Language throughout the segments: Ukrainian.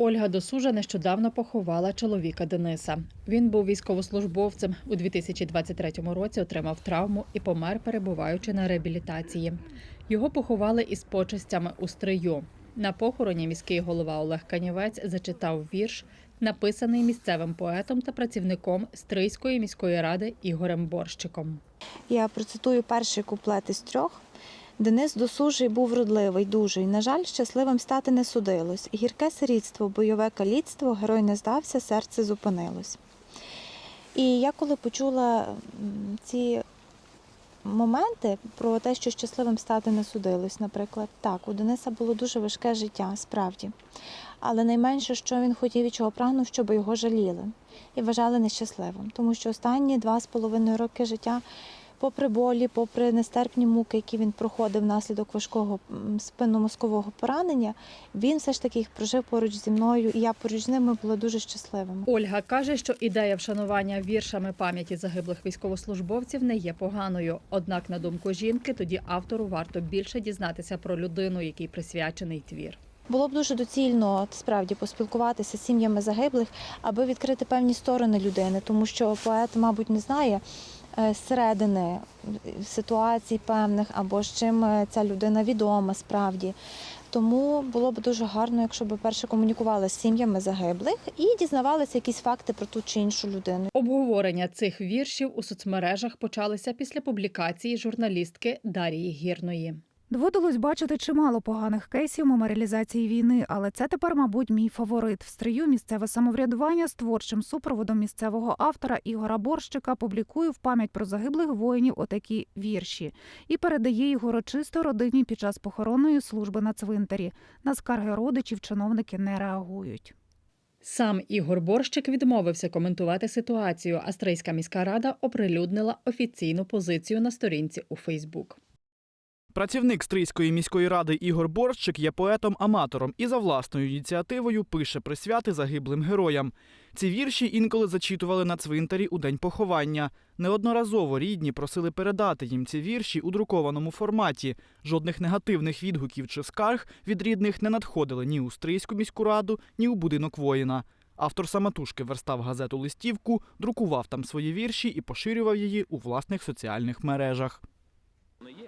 Ольга Досужа нещодавно поховала чоловіка Дениса. Він був військовослужбовцем. У 2023 році отримав травму і помер, перебуваючи на реабілітації. Його поховали із почестями у стрию. На похороні міський голова Олег Канівець зачитав вірш, написаний місцевим поетом та працівником Стрийської міської ради Ігорем Борщиком. Я процитую перший куплет із трьох. Денис досужий був вродливий, дужий. На жаль, щасливим стати не судилось. Гірке сирітство, бойове каліцтво, герой не здався, серце зупинилось. І я коли почула ці моменти про те, що щасливим стати не судилось, наприклад, так, у Дениса було дуже важке життя, справді. Але найменше, що він хотів і чого прагнув, щоб його жаліли і вважали нещасливим. Тому що останні два з половиною роки життя попри болі, попри нестерпні муки, які він проходив внаслідок важкого спинномозкового поранення, він все ж таки їх прожив поруч зі мною, і я поруч з ними була дуже щасливими. Ольга каже, що ідея вшанування віршами пам'яті загиблих військовослужбовців не є поганою. Однак, на думку жінки, тоді автору варто більше дізнатися про людину, якій присвячений твір. Було б дуже доцільно справді поспілкуватися з сім'ями загиблих, аби відкрити певні сторони людини, тому що поет, мабуть, не знає е, зсередини ситуацій певних або з чим е, ця людина відома справді. Тому було б дуже гарно, якщо б перше комунікували з сім'ями загиблих і дізнавалися якісь факти про ту чи іншу людину. Обговорення цих віршів у соцмережах почалися після публікації журналістки Дарії Гірної. Доводилось бачити чимало поганих кейсів меморіалізації війни, але це тепер, мабуть, мій фаворит. В стрию місцеве самоврядування з творчим супроводом місцевого автора Ігора Борщика публікує в пам'ять про загиблих воїнів отакі вірші і передає їх урочисто родині під час похоронної служби на цвинтарі. На скарги родичів чиновники не реагують. Сам Ігор Борщик відмовився коментувати ситуацію. а Стрийська міська рада оприлюднила офіційну позицію на сторінці у Фейсбук. Працівник Стрийської міської ради Ігор Борщик є поетом-аматором і за власною ініціативою пише присвяти загиблим героям. Ці вірші інколи зачитували на цвинтарі у день поховання. Неодноразово рідні просили передати їм ці вірші у друкованому форматі. Жодних негативних відгуків чи скарг від рідних не надходили ні у Стрийську міську раду, ні у будинок воїна. Автор самотужки верстав газету листівку, друкував там свої вірші і поширював її у власних соціальних мережах.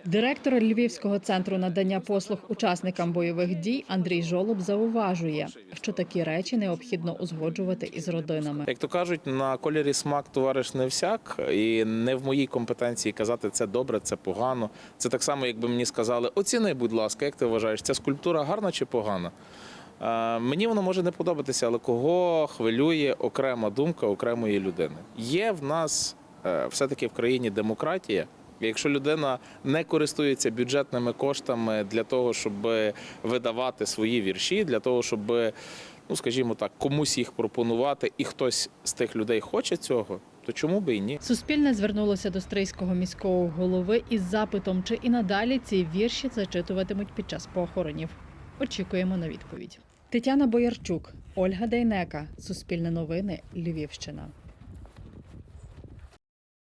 Директор Львівського центру надання послуг учасникам бойових дій Андрій Жолоб зауважує, що такі речі необхідно узгоджувати із родинами. Як то кажуть, на кольорі смак товариш не всяк, і не в моїй компетенції казати це добре, це погано. Це так само, якби мені сказали, оціни, будь ласка, як ти вважаєш, ця скульптура гарна чи погана? Е, Мені воно може не подобатися, але кого хвилює окрема думка окремої людини? Є в нас е, все-таки в країні демократія. Якщо людина не користується бюджетними коштами для того, щоб видавати свої вірші, для того, щоб, ну скажімо так, комусь їх пропонувати, і хтось з тих людей хоче цього, то чому би і ні? Суспільне звернулося до Стрийського міського голови із запитом, чи і надалі ці вірші зачитуватимуть під час похоронів. Очікуємо на відповідь. Тетяна Боярчук, Ольга Дейнека, Суспільне новини, Львівщина.